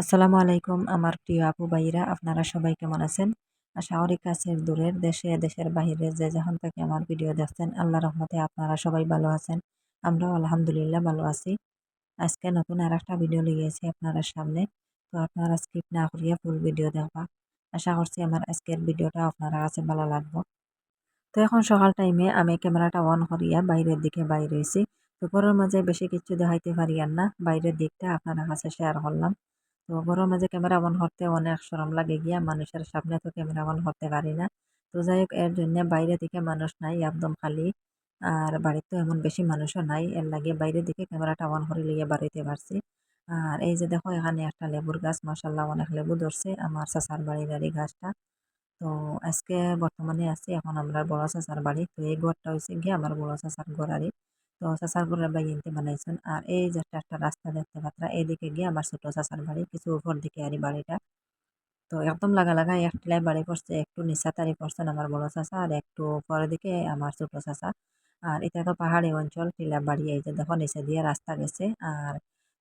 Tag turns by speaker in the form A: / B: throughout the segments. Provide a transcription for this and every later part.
A: আসসালামু আলাইকুম, আমার প্রিয় আপু ভাইরা আপনারা সবাই কেমন আছেন? আশা করি কাছের দূরের দেশে, দেশের বাহিরে যে যখন থেকে আমার ভিডিও দেখছেন আল্লাহ রহমতে আপনারা সবাই ভালো আছেন। আমরাও আলহামদুলিল্লাহ ভালো আছি। আজকে নতুন আর একটা ভিডিও লিয়েছি আপনারা সামনে, তো আপনারা স্কিপ না করিয়া ফুল ভিডিও দেখবা। আশা করছি আমার আজকের ভিডিওটা আপনারা কাছে ভালো লাগবো। তো এখন সকাল টাইমে আমি ক্যামেরাটা অন করিয়া বাইরের দিকে বাইরে হয়েছি তো মাঝে বেশি কিছু দেখাইতে পারি আর না, বাইরের দিকটা আপনার কাছে শেয়ার করলাম। তো ঘরের মাঝে ক্যামেরা অন করতে অনেক সরম লাগে গিয়া, মানুষের সামনে তো ক্যামেরা অন করতে পারি না। তো যাই হোক, এর জন্য বাইরে থেকে মানুষ নাই একদম খালি। আর বাড়িতে এমন বেশি মানুষও নাই, এর লাগে বাইরের দিকে ক্যামেরাটা অন করে লিয়ে বাড়িতে পারছি আর এই যে দেখো, এখানে একটা লেবুর গাছ মাসাল্লাহ অনেক লেবু ধরছে আমার চাচার বাড়ির আর এই গাছটা। তো আজকে বর্তমানে আছি, এখন আমরা বড় চাচার বাড়ি। তো এই ঘরটা হয়েছে গিয়ে আমার বড় চাচার ঘর আরই তো চাচার ঘরের বাড়ি বানাইছেন। আর এই যে একটা একটা রাস্তা দেখতে পাত্রা, এইদিকে গিয়ে আমার ছোট চাচার বাড়ি, কিছু উপর দিকে আরই বাড়িটা। তো একদম লাগা লাগা একটিলাই বাড়ি পড়ছে, একটু নিচা তারি পড়ছেন আমার বড় চাচা, আর একটু পরের দিকে আমার ছোট চাচা। আর এটা তো পাহাড়ি অঞ্চল টিলা বাড়ি এই যে দেখো, নিচে দিয়ে রাস্তা গেছে। আর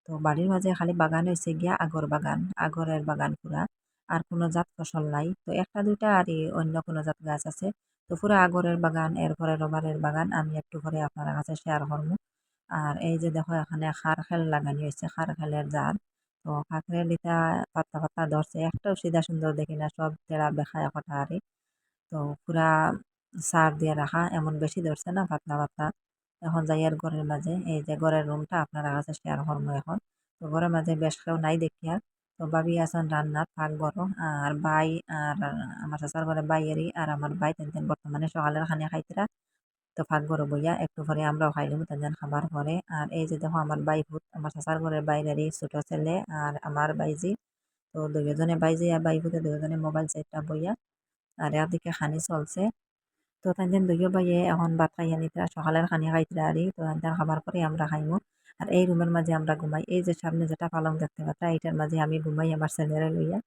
A: তো বাড়ির মাঝে খালি বাগান হয়েছে গিয়া আগর বাগান, আগরের বাগান পুরা। আর কোনো জাত ফসল নাই। তো একটা, দুইটা আর অন্য কোনো জাত গাছ আছে। তো পুরো আগরের বাগান, এর এরপরে রবারের বাগান আমি একটু করে আপনার কাছে শেয়ার করব। আর এই যে দেখো, এখানে খার খেল লাগানি হয়েছে, খার খেলের জার। তো কাঁকড়ের দিতা পাত্তা পাত্তা ধরছে, একটাও সিধা সুন্দর দেখি না, সব তেরা বেখা একটা আরে। তো পুরা সার দিয়ে রাখা, এমন বেশি ধরছে না, পাতলা পাতলা। এখন যাই আর ঘরের মাঝে, এই যে ঘরের রুমটা আপনারা কাছে শেয়ার করব এখন। তো ঘরের মাঝে বেশ কেউ নাই দেখি আর তো ভাবি আছেন রান্নার থাক বড় আর ভাই, আর আমার চাচার ঘরে বাইয়েরই আর আমার ভাই তেন বর্তমানে সকালের খানি খাইতরা। তো ফাঁক ঘরে বইয়া একটু পরে আমরাও খাইলাম তেন খাবার পরে আর এই যে দেখো আমার ভাই ভূত, আমার চাচার ঘরের বাইরেরই ছোট ছেলে আর আমার বাইজি তো দুজনে বাইজি আর বাই ভূতে দুজনে মোবাইল সেটটা বইয়া, আর এদিকে খানি চলছে। তো তাদের দুইও বাইয়ে এখন ভাত খাইয়া নিতরা, সকালের খানি খাইতরা আরই। তো তাদের খাবার পরে আমরা খাইমু। আর এই রুমের মাঝে আমরা ঘুমাই। এই যে সামনে যেটা পালং দেখতে পাত্রা এইটার মাঝে আমি ঘুমাই আমার ছেলেরা লইয়া।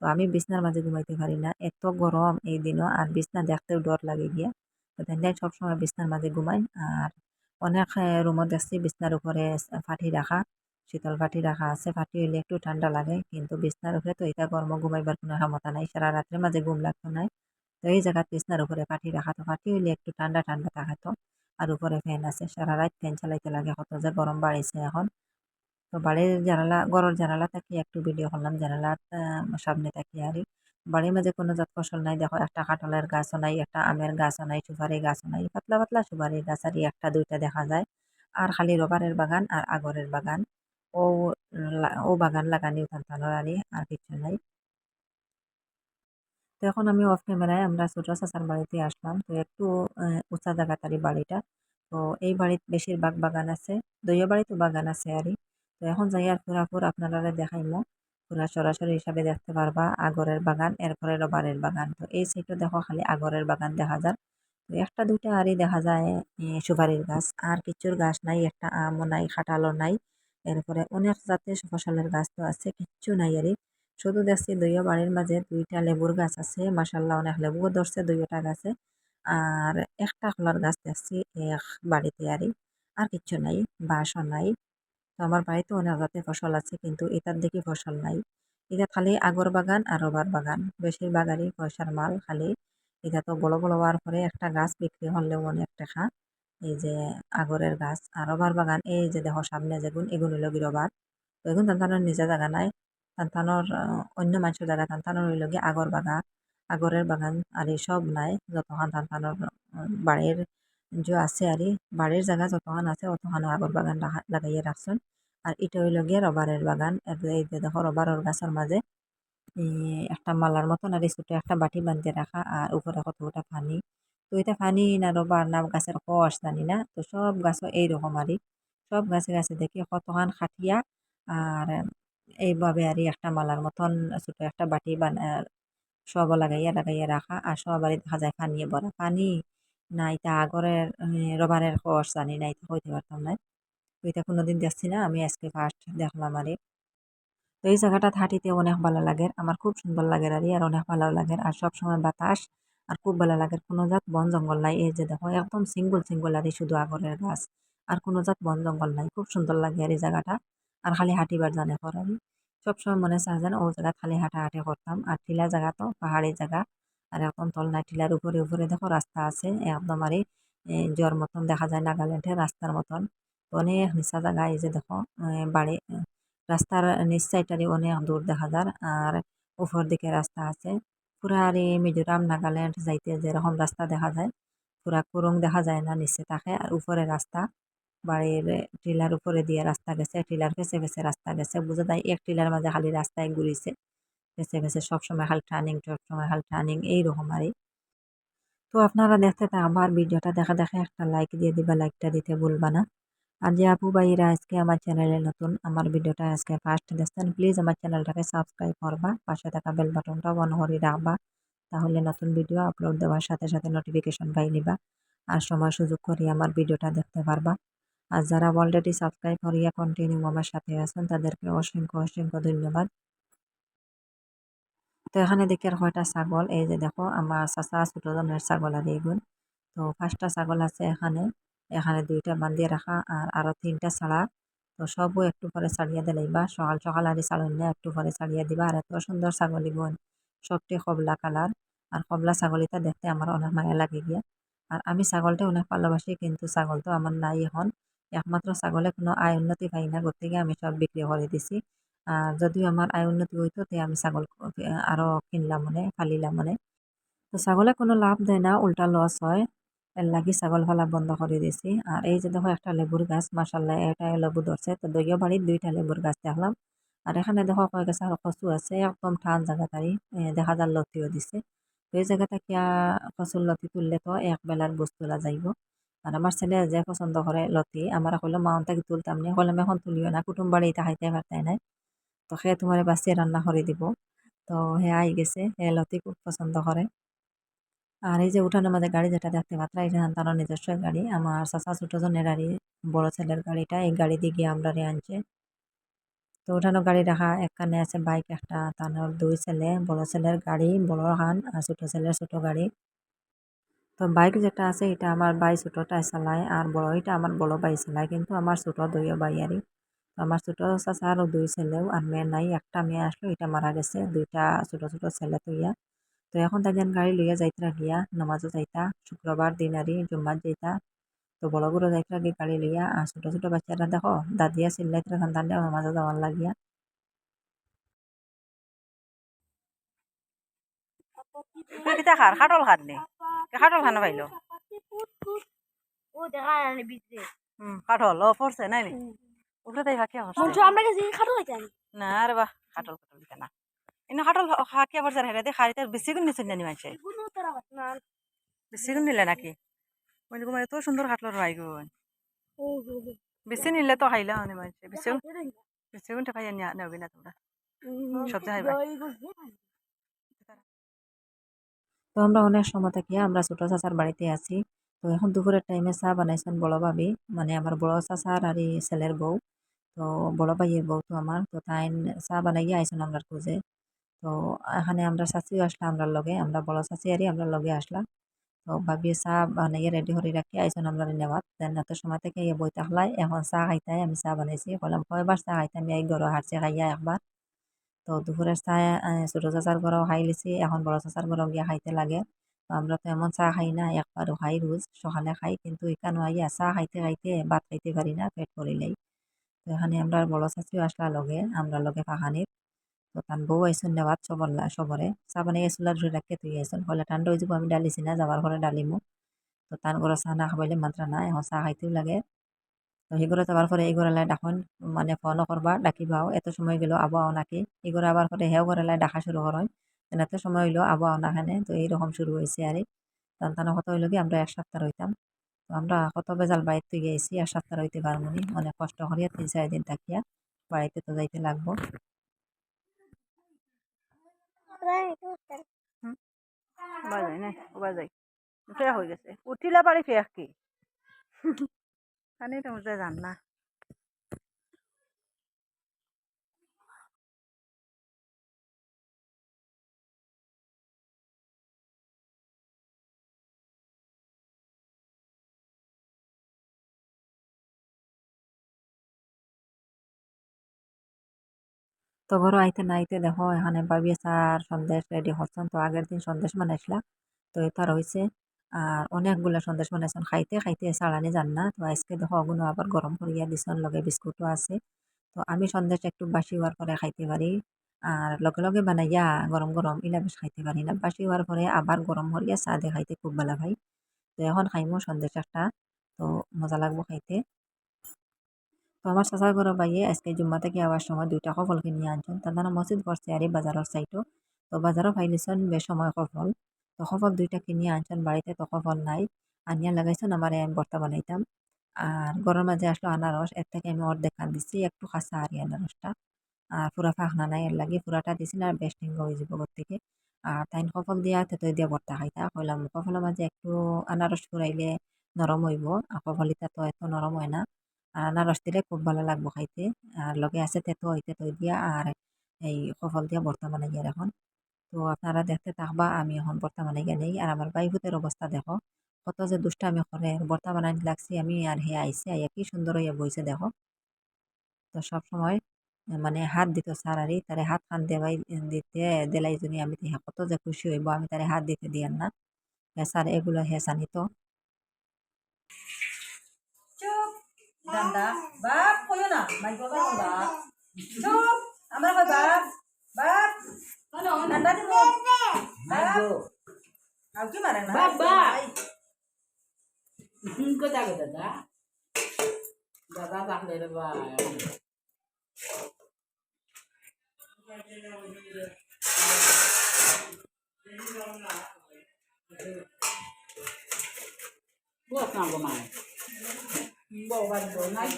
A: তো আমি বিছনার মাঝে ঘুমাইতে পারি না। এত গরম এই দিনও আর বিছনা দেখতেও ডর লাগে গিয়া। তো তাই সবসময় বিছনার মাঝে ঘুমাই। আর অনেক রুমও দেখছি বিছনার উপরে ফাটি রাখা, শীতল ফাটি রাখা আছে। ফাটি হইলে একটু ঠান্ডা লাগে, কিন্তু বিছনার উপরে তো এটা গরম ঘুমাইবার কোনো ক্ষমতা নাই। সারা রাত্রের মাঝে ঘুম লাগতো নাই। তো এই জায়গাত বিছনার উপরে ফাটি রাখা, তো ফাটি হইলে একটু ঠান্ডা ঠান্ডা থাকাতো। আর উপরে ফ্যান আছে। সারা রাত ফ্যান চালাইতে লাগে, কত যে গরম বাড়িছে এখন। তো বাড়ির জানালা ঘরের জানালা থাকি একটু ভিডিও করলাম জানালার সামনে থাকি আর বাড়ির মাঝে কোনো জাত ফসল নাই। দেখো একটা কাঁঠালের গাছও নাই, একটা আমের গাছও নাই সুপারি গাছও নাই, পাতলা পাতলা সুপারি গাছ আর একটা, দুইটা দেখা যায়। আর খালি রবারের বাগান আর আগরের বাগান। ও ও বাগান লাগানি উঠান আর কিছু নাই। তো এখন আমি অফ ক্যামেরায় আমরা ছোট চাচার বাড়িতে আসলাম। তো একটু উঁচা জায়গা তারি বাড়িটা। তো এই বাড়িতে বেশিরভাগ বাগান আছে দইয়া বাড়িতে বাগান আছে আরই। তো এখন যাই আর পুরাপুর আপনারা দেখাইমো। পুরা সরাসরি হিসাবে দেখতে পারবা আগরের বাগান এরপরে রবারের বাগান। তো এই সাইডে দেখো, খালি আগরের বাগান দেখা যায় তো একটা, দুইটা আরই দেখা যায় সুপারির গাছ। আর কিছুর গাছ নাই, একটা আমও নাই, খাটালও নাই। এরপরে অনেক জাতের ফসলের গাছ তো আছে, কিচ্ছু নাই আরই। শুধু দেখছি দুইও বাড়ির মাঝে দুইটা লেবুর গাছ আছে মাসাল্লাহ অনেক লেবুও ধরছে দুইটা গাছে। আর একটা খোলার গাছ দেখছি, এক বাড়িতে আরই আর কিচ্ছু নাই, বাঁশও নাই। তো আমার বাড়িতে অনেক জাতের ফসল আছে, কিন্তু এটার দেখি ফসল নাই। এটা খালি আগর বাগান আর রবার বাগান বেশিরভাগ আরই পয়সার মাল খালি। এটা তো বড় বড় হওয়ার পরে একটা গাছ বিক্রি হলেও অনেক টাকা। এই যে আগরের গাছ আর রবার বাগান, এই যে দেখো সামনে যেগুন, এগুন হইল কি রবার। এগুন তার নিজা জায়গা নাই। তানতানোর অন্য মানুষের জায়গা তানতানোর গিয়ে আগর বাগান আগরের বাগান আর সব নাই। যতখান তানতানোর বাড়ির যে আছে আর বাড়ির জায়গা যতখান আছে, অতখান আগর বাগান লাগাইয়া রাখছেন আর এটা হইল গিয়ে রবারের বাগান দেখো রবারের গাছের মাঝে একটা মালার মতন আর ছোটো একটা বাটি বাঁধতে রাখা আর উপরে কতটা পানি। তো এটা পানি না রবার না গাছের কষ জানি না? তো সব গাছও এইরকম আরই সব গাছে গাছে দেখি কতখান খাটিয়া আর এইভাবে আর একটা মালার মতন ছোটো একটা বাটি বানা, সব লাগাইয়া লাগাইয়া রাখা আর সবারই দেখা যায় পানিয়ে ভরা। পানি না এটা আগরের রবারের কষ জানি না এটা কইতে পারতাম না। এটা কোনোদিন দেখছি না, আমি আজকে ফার্স্ট দেখলাম আরে। তো এই জায়গাটা থাটিতে অনেক ভালো লাগে, আমার খুব সুন্দর লাগে আর আর অনেক ভালো লাগে। আর সব সময় বাতাস আর খুব ভালো লাগে। কোনো জাত বন জঙ্গল নাই, এই যে দেখো, একদম সিঙ্গল সিঙ্গল আর শুধু আগরের গাছ। আর কোনো জাত বন জঙ্গল নাই, খুব সুন্দর লাগে আর এই জায়গাটা। আর খালি হাঁটিবার জানে করারই সবসময় মনে চায় যেন ও জায়গা খালি হাঁটাহাঁটি করতাম। আর টিলা জায়গা তো পাহাড়ি জায়গা। আর এখন তল নাই টিলার উপরে উপরে দেখো রাস্তা আছে। একদম আর জোর মতন দেখা যায় নাগাল্যান্ডের রাস্তার মতন। অনেক নিচা জায়গা, এই যে দেখো বাড়ি রাস্তার নিচ সাইডটারে অনেক দূর দেখা যায় আর উপর দিকে রাস্তা আছে। পুরা আর মিজোরাম, নাগাল্যান্ড যাইতে যেরকম রাস্তা দেখা যায়, পুরা কুরুং দেখা যায় না, নিচে থাকে। আর উপরে রাস্তা। বাড়ির টিলার উপরে দিয়ে রাস্তা গেছে, টিলার ফেসে ফেসে রাস্তা গেছে। বুঝা যায় এক টিলার মাঝে খালি রাস্তায় ঘুরিছে, ফেসে ফেসে সবসময় খালি টার্নিং সবসময় খালি টার্নিং এইরকম আরই তো আপনারা দেখতে আমার ভিডিওটা দেখা দেখা একটা লাইক দিয়ে দিবা লাইকটা দিতে ভুলবা না। আর যে আপু ভাইরা আজকে আমার চ্যানেলে নতুন, আমার ভিডিওটা আজকে ফার্স্ট দেখছেন প্লিজ আমার চ্যানেলটাকে সাবস্ক্রাইব করবা, পাশে থাকা বেল বাটনটা অন করে রাখবা, তাহলে নতুন ভিডিও আপলোড দেওয়ার সাথে সাথে নোটিফিকেশন পাই নিবা, আর সময় সুযোগ করে আমার ভিডিওটা দেখতে পারবা। আর যারা অলরেডি সাবস্ক্রাইব করিয়া কন্টিনিউ আমার সাথে আছেন, তাদেরকে অসংখ্য অসংখ্য ধন্যবাদ। তো এখানে দেখি আর কয়টা ছাগল, এই যে দেখো আমার চাচা ছোট জনের ছাগল আর এইগুন তো পাঁচটা ছাগল আছে এখানে এখানে দুইটা বান্ধিয়ে রাখা আর আরও তিনটা ছাড়া। তো সবও একটু পরে ছাড়িয়ে দিলাইবা সকাল সকাল আর ছাড়ুন একটু পরে ছাড়িয়ে দিবা আর এত সুন্দর ছাগলি বোন সবটি কবলা কালার। আর কবলা ছাগলিটা দেখতে আমার অনেক মায়া লাগে গিয়া। আর আমি ছাগলটা অনেক ভালোবাসি কিন্তু ছাগল তো আমার নাই এখন। একমাত্র ছাগলে কোনো আয় উন্নতি পাই না। গিয়ে আমি সব বিক্রি করে দিছি। আর যদিও আমার আয় উন্নতি হইতো, তে আমি ছাগল আরও কিনলাম মনে, ফালিলাম মনে। তো ছাগলে কোনো লাভ দেয় না, উল্টা লস হয়। এর লাগি ছাগল ফালা বন্ধ করে দিছি। আর এই যে দেখো একটা লেবুর গাছ মাসাল্লাহ এটা লেবু ধরছে। তো দইয় বাড়ির দুইটা লেবুর গাছ দেখলাম। আর এখানে দেখো কয়েক গাছ, আর কচু আছে, একদম ঠান জায়গা তারি। দেখা যার লতিও দিছে। তো এই জায়গাটা কিয়া কচুর লতি তুললে তো এক বেলার বস্তু তোলা যাইব। আর আমার ছেলে যে পছন্দ করে লতি, আমার কইলো, মা তাকে তুলতাম নি। কইলাম এখন তুলিও না, কুটুম বাড়ি খাইতে পারতাই নাই। তো সে তোমার বাঁচিয়ে রান্না করে দিব। তো হে আই গেছে হে লতি খুব পছন্দ করে। আর এই যে উঠানের মধ্যে গাড়ি যেটা দেখতে পাত্রা এটা তার নিজস্ব গাড়ি। আমার চাচা ছোট জনের বড় ছেলের গাড়িটা, এই গাড়ি দিয়ে গিয়ে আমরা আনছে। তো উঠানো গাড়ি রাখা, একখানে আছে বাইক, একটা তার দুই ছেলে, বড় ছেলের গাড়ি, বড় হান, আর ছোট ছেলের ছোট গাড়ি। তো বাইক যেটা আছে, এটা আমার বাই ছোটটাই চালায় আর বড়, এটা আমার বড় বাই চালায়। কিন্তু আমার ছোট দুইও বাই আরই আমার ছোট চাচা আরও দুই ছেলেও আর মেয়ে নাই, একটা মেয়ে আসলো, এটা মারা গেছে, দুইটা ছোট ছোট ছেলে তো তুইয়া তো এখন তাই গাড়ি লইয়া যাইতরা গিয়া নমাজও যাইতা, শুক্রবার দিন আরই জুম্মাত যাইতা। তো বড় বড় যাইতরা গিয়ে গাড়ি লইয়া, আর ছোট ছোট বাচ্চারা দেখো, দাদিয়া চিল্লাইতরা ধান নমাজও যাওয়ার লাগিয়া। কিতা খার খাটল খার নে খাটল খানা পাইলো
B: বিজে
A: ও পড়ছে নাই ওগুলো তাই ভাকিয়া পড়ছে
B: আমরা কাছে খাটো হইতে
A: না রে বাহ কাঠল কাঠল দিতে না এনে কাঠল হাকিয়া পড়ছে হেরে দে খারিতে বেশি গুণ নিছেন জানি মানছে বেশি গুণ নিলে নাকি বলি তোমার এত সুন্দর কাঠল রাই গুণ বেশি নিলে তো খাইলা মানে মানছে বেশি গুণ না তোমরা সব ভাই। তো আমরা অনেক সময় থেকে, আমরা ছোট চাচার বাড়িতে আছি। তো এখন দুপুরের টাইমে চা বানাইছেন বড় ভাবি মানে আমার বড় চাচার আর এই ছেলের বউ। তো বড় ভাইয়ের বউ তো আমার, তো তাই চা বানাইয়া আইসেন আমরা খুঁজে। তো এখানে আমরা চাচিও আসলাম আমরা লগে, আমরা বড় চাচি আরই আমরা লগে আসলাম। তো ভাবি চা বানাইয়া রেডি করে রাখি আইসেন আমরা নেওয়াত। দেন এত সময় থেকে ইয়ে বই থাকলাই এখন চা খাইতাই আমি চা বানাইছি। বললাম কয়বার চা খাইতাম এই গরো হারছে খাইয়া একবার। তো দুপুরের চা ছোট চাচার ঘরেও খাই লিছি। এখন বড় চাচার ঘরেও গিয়া খাইতে লাগে। আমরা তো এমন চা খাই না একবারও খাই রোজ সকালে খাই। কিন্তু এখানে আইয়া চা খাইতে খাইতে, ভাত খাইতে পারি না, পেট ভরিলেই তো এখানে আমরা বড় চাচিও আসলা লগে আমরা লগে পাখানির তো তান বউ আইসুন নেওয়াত সবর সবরে চা বানাই চুলা ধরে রাখতে তুই আইসুন হলে ঠান্ডা হয়ে যাব, আমি ডালিছি না যাবার ঘরে ডালিমু তো তান ঘরে চা না খাবাইলে মাত্রা না এখন চা খাইতেও লাগে। তো সেগুলো যাবার পরে এই ঘরে ডাকুন মানে ফোনও করবা ডাকিবাও। এত সময় গেল আবহাওয়া নাকি। এই ঘরে আবার পরে হেও ঘরে ডাকা শুরু করেন এত সময় হইল আবহাওয়া নাখানে তো এইরকম শুরু হয়েছে আর সন্তান কত হইল কি আমরা এক সপ্তাহ রইতাম তো আমরা কত বেজাল বাড়িতে গিয়েছি এক সপ্তাহ রইতে পারবনি অনেক কষ্ট করিয়া তিন চার দিন থাকিয়া বাড়িতে তো যাইতে লাগবো। বাজাই না? বাজাই ফেয়া হয়ে গেছে। উঠিলা পারি ফেয়া কি? খানি তো জান না। তো ঘরে আইতে না আইতে দেখো, এখানে ভাবি চার সন্দেশ রেডি করছেন তো আগের দিন সন্দেশ বানাইছিলাম, তো এটা রয়েছে। আর অনেকগুলা সন্দেশ বানাইছেন। খাইতে খাইতে চালানি যান না। তো আজকে দেখো ওগুলো আবার গরম করিয়া দিছেন, লগে বিস্কুটও আছে। তো আমি সন্দেশ একটু বাসি হওয়ার পরে খাইতে পারি। আর লগে লগে বানাইয়া গরম গরম ইলা বেশ খাইতে পারি না। বাসি হওয়ার পরে আবার গরম করিয়া চা দিয়ে খাইতে খুব ভালো ভাই। তো এখন খাইমো সন্দেশ একটা। তো মজা লাগবো খাইতে। তো আমার চাচার ঘর বাইয়ে আজকে জুম্মা থেকে আবার সময় দুইটা কফল কিনে আনছেন। তারা মসজিদ করছে আর বাজারের সাইটও তো বাজারও ফাইলিছেন বেশ সময় কফল। তো কফল দুইটা কিনে আনছেন বাড়িতে তো কফল নাই। আনিয়া লাগাইছেন আমার আমি বর্তা বানাইতাম। আর গরমের মাঝে আসলো আনারস, এর থেকে আমি অর্ধেক আন দিছি, একটু খাসা আর আনারসটা। আর পুরা ফাঁকনা নাই এর লাগে, পুরাটা দিছি আর বেশ টিঙ্গ হয়ে যাব থেকে। আর তাইন কফল দিয়া তেতই দিয়া বর্তা খাইতা। কইলাম কফলের মাঝে একটু আনারস ফুরাইলে নরম হইব। আর কফল ইটা তো এত নরম হয় না। আর আনারস দিলে খুব ভালো লাগবো খাইতে। আর লগে আছে তেতো ওই তেতই দিয়া আর এই কফল দিয়া বর্তা বানাইয়া এখন। তো আপনারা দেখতে থাকবা, আমি এখন বর্তা বানাইয়া নেই। আর আমার বাইভূতের অবস্থা দেখো, কত যে দুষ্টামি করে। বর্তা বানাই লাগছি, আমি আর হে আইসে আইয়া কি সুন্দর হইয়া বইছে দেখো। তো সব সময় মানে হাত দিত স্যার আরই তারে হাত খান দেবাই, দিতে দেলাই জন্য আমি তিহা কত যে খুশি হইব, আমি তারে হাত দিতে দিয়ান না। হে স্যার, এগুলো হে জানিত
C: চুপ বাপ না। বাপ। চুপ, আমরা বাপ? বাপ ডান্ডা দিব বাপ আর কি মারে না
D: বাপ, বাপ। কোথা গো দাদা দাদা থাকলে রে বা বস না গো মানে বউ বাড়ি বউ নাই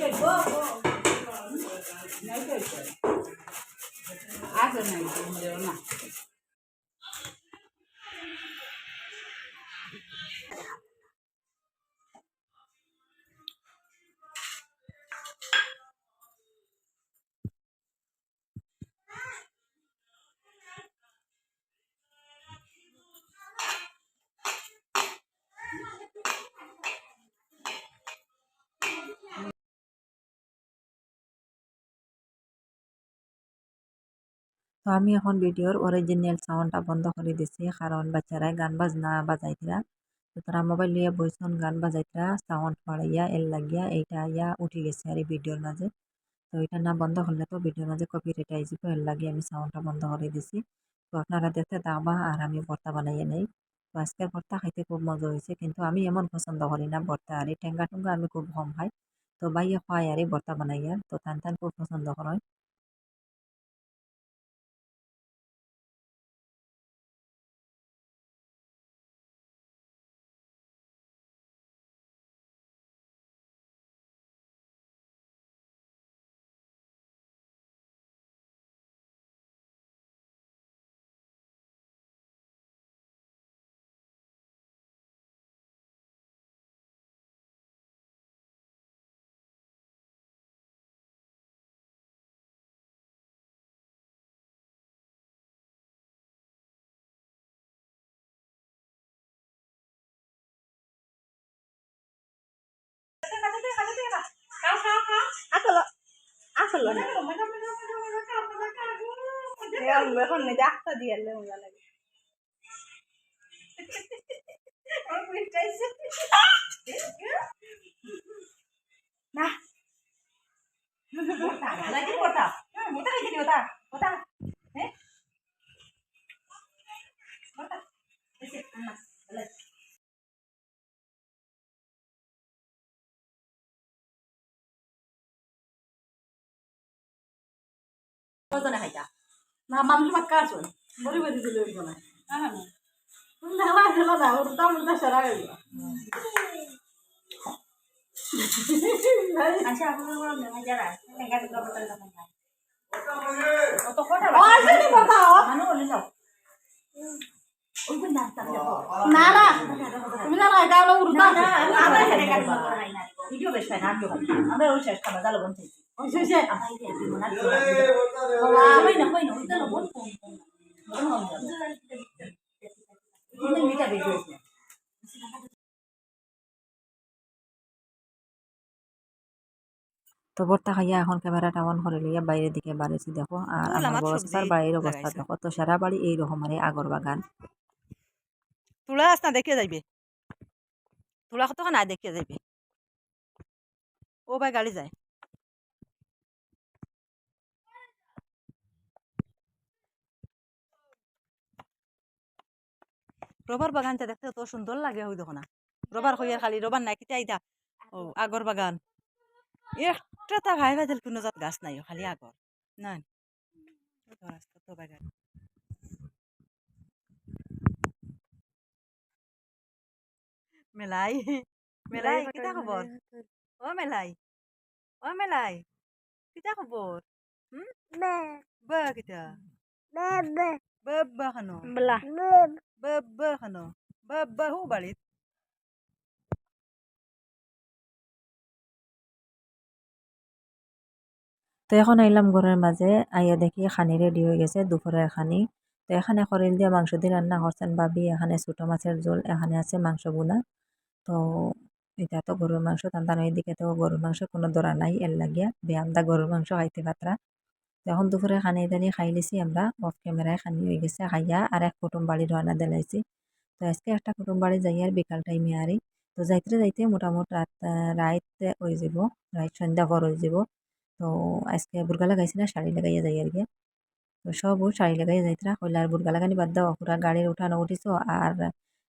D: কে গো নাই
A: তো আমি এখন ভিডিওর অরিজিনাল সাউন্ডটা বন্ধ করে দিছি, কারণ বাচ্চারা গান বাজনা বাজাইতরা। তো তারা মোবাইল নিয়ে বইসন, গান বাজাইতরা সাউন্ড বাড়াইয়া, এল লাগিয়া, এইটা ইয়া উঠে গেছে আর এই ভিডিওর মাঝে। তো এটা না বন্ধ করলে তো ভিডিওর মাঝে কপিরাইট আইসিব এর লাগে আমি সাউন্ডটা বন্ধ করে দিছি। তো আপনারা দেখতে দাবা আর আমি ভর্তা বানাইয়া নেই। তো আজকের ভর্তা খাইতে খুব মজা হয়েছে কিন্তু আমি এমন পছন্দ করি না ভর্তা, আর এই টেঙ্গা টুঙ্গা আমি খুব কম খাই। তো বাইয়ে খাই আর এই ভর্তা বানাইয়া, তো টান টান খুব পছন্দ করেন।
B: আসলো না? এখন নিজে আস্তা দিয়ে মজা লাগে। না।
C: লাগি মোটা খাইতে দিও তা ওটা হ্যাঁ ওটা কতনে খাইতা
D: না মানুষ মাক্কা আসুন বড়ি বড়ি দিলে ওই না না না ওর দাম সারা গেল
B: আচ্ছা আপনার বড় যারা
D: আসেনি কথা
C: মানু বলে যাও
B: না
D: না না তুমি জানো এটা হলো উল্টা
B: আমরা এখানে গান না
C: ভিডিও বেশ না আমরা ওই শেষ খাবার জালো বলছি
A: তো তো ভর্তা খাইয়া এখন ক্যামেরাটা অন করে লইয়া বাইরের দিকে বাড়িছি দেখো। আর আমার বস্তার বাড়ির অবস্থা দেখো তো সারা বাড়ি এইরকম আর আগর বাগান।
C: তুলা আস না দেখিয়ে যাইবে? তুলা কত না দেখিয়ে যাইবে? ও ভাই গাড়ি যায়। রবার বাগানটা দেখতে তো সুন্দর লাগে হই দেখো না। রবার হইয়ার খালি রবার নাই কিতা আইতা? ও আগর বাগান। একটা তা ভাই ভাই কোনো জাত গাছ নাই খালি আগর। না? তো বাগান। মেলাই মেলাই কিতা খবর? ও মেলাই ও মেলাই কিতা খবর? হুম? বা কিতা?
A: তো এখন আইলাম ঘরের মাঝে আইয়া দেখি খানি রেডি হয়ে গেছে দুপুরের খানি। তো এখানে খরিল দিয়ে মাংস দিয়ে রান্না করছেন ভাবি এখানে ছোটো মাছের ঝোল এখানে আছে মাংস বোনা তো এটা তো গরুর মাংস তান্তান এদিকে তো গরুর মাংস কোনো দরা নাই এর লাগিয়া বেয়ামদা গরুর মাংস খাইতে পাত্রা। এখন দুপুরে খানি দানি খাই লিছি আমরা অফ ক্যামেরায় খানি হয়ে গেছে, খাইয়া আর এক কুটুম বাড়ি রান্না দিলাইছি তো আজকে একটা কুটুম বাড়ি যাই আর বিকাল টাইমে আরি তো যাইতে যাইতে মোটামুটি রাত রাত হয়ে যাব রাত সন্ধ্যা পর হয়ে যাব। তো আজকে বুর্গা লাগাইছি না, শাড়ি লাগাইয়া যাই আর কি। তো সব ও শাড়ি লাগাইয়া যাইতরা কইলা আর বুর্গা লাগানি বাদ দাও, পুরা গাড়ির উঠানো উঠিছো, আর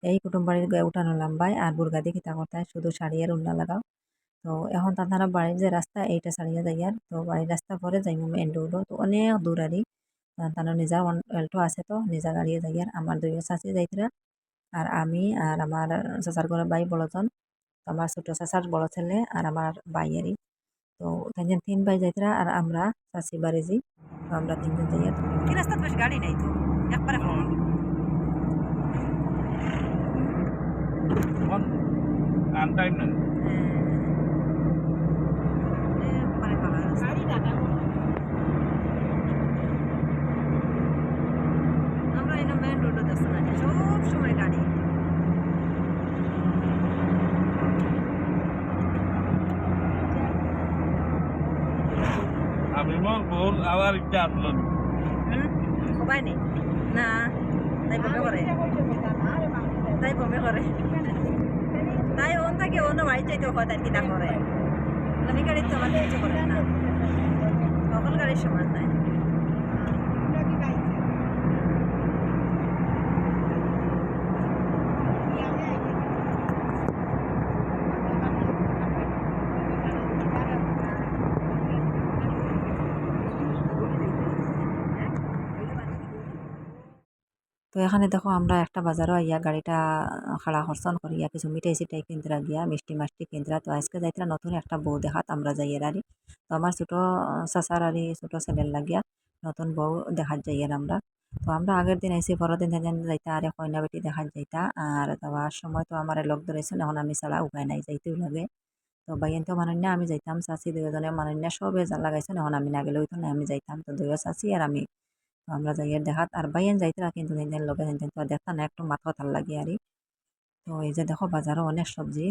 A: এই কুটুম বাড়ির গায়ে উঠানো লাম্বাই আর বুর্গা দিয়ে কিতা করতে শুধু শাড়ি আর উন্না লাগাও। তো এখন তারা বাড়ির যে রাস্তা এইটা ছাড়িয়া যাই আর তো বাড়ির রাস্তা পরে যাই মেন রোডও তো অনেক দূর আরই তার নিজা অল্টো আছে তো নিজা গাড়িয়ে যাই আর আমার দুই চাচি যাইতরা। আর আমি আর আমার চাচার ঘরে বাই বড়জন তো আমার ছোট চাচার বড় ছেলে আর আমার বাইয়েরই তো তাই তিন ভাই যাইতরা আর আমরা চাচি বাড়ি যাই। তো আমরা তিনজন যাই আর
C: কি রাস্তাত বেশ গাড়ি নাই তো একবারে
E: টাইম নাই
C: একবারে ফাঁকা রাস্তা। আমরা রোডে যাচ্ছি না সব সময় গাড়ি।
E: আমি মন বহু আবার ইচ্ছা আসলো না।
C: নেই। না তাই বমি করে। তাই বমি করে। তাই ওন থাকে অন্য বাড়ি চাইতে হয় তাই কিনা করে। আমি গাড়ির তো আমার কিছু করে না। সকল গাড়ির সমান নাই।
A: তো এখানে দেখো আমরা একটা বাজারও আইয়া গাড়িটা খাড়া হরসন করিয়া কিছু মিঠাই সিটাই কিনতরা গিয়া মিষ্টি মাষ্টি কিনতরা তো আজকে যাইতরা নতুন একটা বউ দেখাত, আমরা যাইয়ের আরি তো আমার ছোট চাচার আরি ছোট ছেলের লাগিয়া নতুন বউ দেখাত যাইয়ের আমরা। তো আমরা আগের দিন আইসি পরের দিন যাইতা আরে কয়না বেটি দেখাত যাইতা। আর যাওয়ার সময় তো আমার লগ ধরেছেন এখন আমি ছাড়া উপায় নাই যাইতেও লাগে। তো বাইন তো মানন্য, আমি যাইতাম। চাচি দুজনে মানন্য সবে যা লাগাইছেন, এখন আমি না গেলেও তো না আমি যাইতাম। তো দুইও চাচি আর আমি আমরা যাইয়ের দেখাত, আর বাইন যাইতরা কিন্তু দিন লগে তো দেখতা না, একটু মাথা ভালো লাগে আর তো এই যে দেখো বাজারও অনেক সবজি।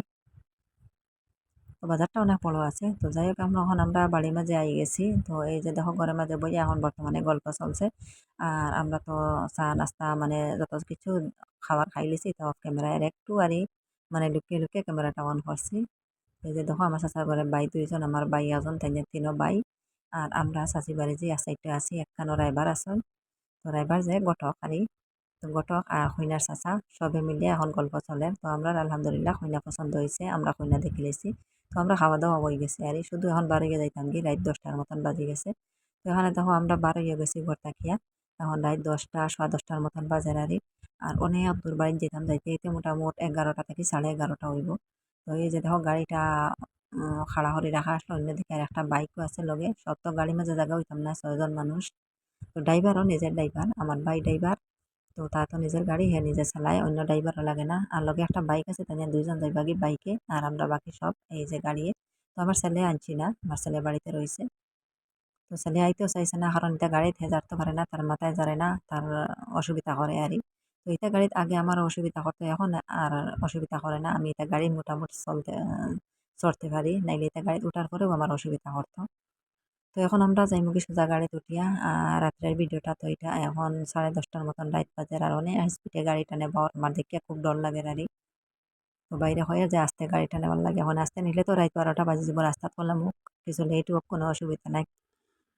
A: তো বাজারটা অনেক বড় আছে। তো যাই হোক, আমরা এখন আমরা বাড়ির মাঝে আই গেছি। তো এই যে দেখো ঘরের মাঝে বইয়া এখন বর্তমানে গল্প চলছে। আর আমরা তো চা, নাস্তা মানে যত কিছু খাবার খাই লিছি তো ক্যামেরায় একটু আরই মানে লুকিয়ে লুকিয়ে ক্যামেরাটা অন করছি। এই যে দেখো আমার চাচার ঘরে বাই দুইজন, আমার বাই এজন তাই তিনও বাই। আর আমরা চাচি বাড়ি যে সাইডে আছি, একখানো রাইবার আছেন তো রাইবার যে গঠক আরি তো গঠক আর কইনার চাচা সবে মিলিয়ে এখন গল্প চলে। তো আমরা আলহামদুলিল্লাহ কইনা পছন্দ হয়েছে আমরা কইনা দেখে লেছি তো আমরা খাওয়া দাওয়া হয়ে গেছে আর শুধু এখন বার হয়ে যাইতাম কি রাত দশটার মতন বাজে গেছে। তো এখানে দেখো আমরা বার হয়ে গেছি ঘর থাকিয়া এখন রাত দশটা সোয়া দশটার মতন বাজার আরি আর অনেক দূর বাড়িতে যেতাম যাইতে যেতে মোটামুটি এগারোটা থেকে সাড়ে এগারোটা হইব। তো এই যে দেখো গাড়িটা খাড়া করে রাখা আসলো। অন্যদিকে আর একটা বাইকও আছে লগে। সব তো গাড়ির মাঝে জায়গা হইতাম না, ছয়জন মানুষ। তো ড্রাইভারও নিজের ড্রাইভার আমার ভাই ড্রাইভার তো তার তো নিজের গাড়ি, হে নিজে চালায়, অন্য ড্রাইভারও লাগে না। আর লগে একটা বাইক আছে তাই দুইজন যাইবাগি বাইকে আর আমরা বাকি সব এই যে গাড়িয়ে তো আমার ছেলে আনছি না, আমার ছেলে বাড়িতে রয়েছে তো ছেলে আইতেও চাইছে না, কারণ এটা গাড়িতে যারতে পারে না, তার মাথায় যারে না, তার অসুবিধা করে আরই। তো এটা গাড়িতে আগে আমার অসুবিধা করতো, এখন আর অসুবিধা করে না। আমি এটা গাড়ি মোটামুটি চলতে চড়তে পারি, নাইলে এতে গাড়িতে উঠার পরেও আমার অসুবিধা হতো। তো এখন আমরা যাইমু কি সোজা গাড়িতে উঠিয়া রাত্রের ভিডিওটা তো এটা, এখন সাড়ে দশটার মতন, রাত বাজে, আর অনেক স্পিডে গাড়িটা নেব আমার দেখে খুব ডর লাগে গাড়ি। তো বাইরে হয়ে যে আস্তে গাড়িটা নেওয়ার লাগে, এখন আস্তে নিলে তো রাত বারোটা বাজে যাব রাস্তাত করলাম কিছু লেট হোক, কোনো অসুবিধা নাই।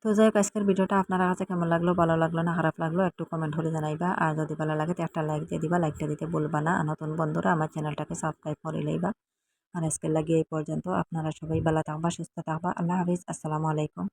A: তো যাই হোক, আজকের ভিডিওটা আপনার কাছে কেমন লাগল, ভালো লাগল না খারাপ লাগল, একটু কমেন্ট করে জানাইবা, আর যদি ভালো লাগে তো একটা লাইক দিয়ে দিবা লাইকটা দিতে বলবা না নতুন বন্ধুরা আমার চ্যানেলটাকে সাবস্ক্রাইব করে লইবা। আর আজকের লাগে এই পর্যন্ত। আপনারা সবাই ভালো থাকবা, সুস্থ থাকবা। আল্লাহ হাফিজ। আসসালামু আলাইকুম।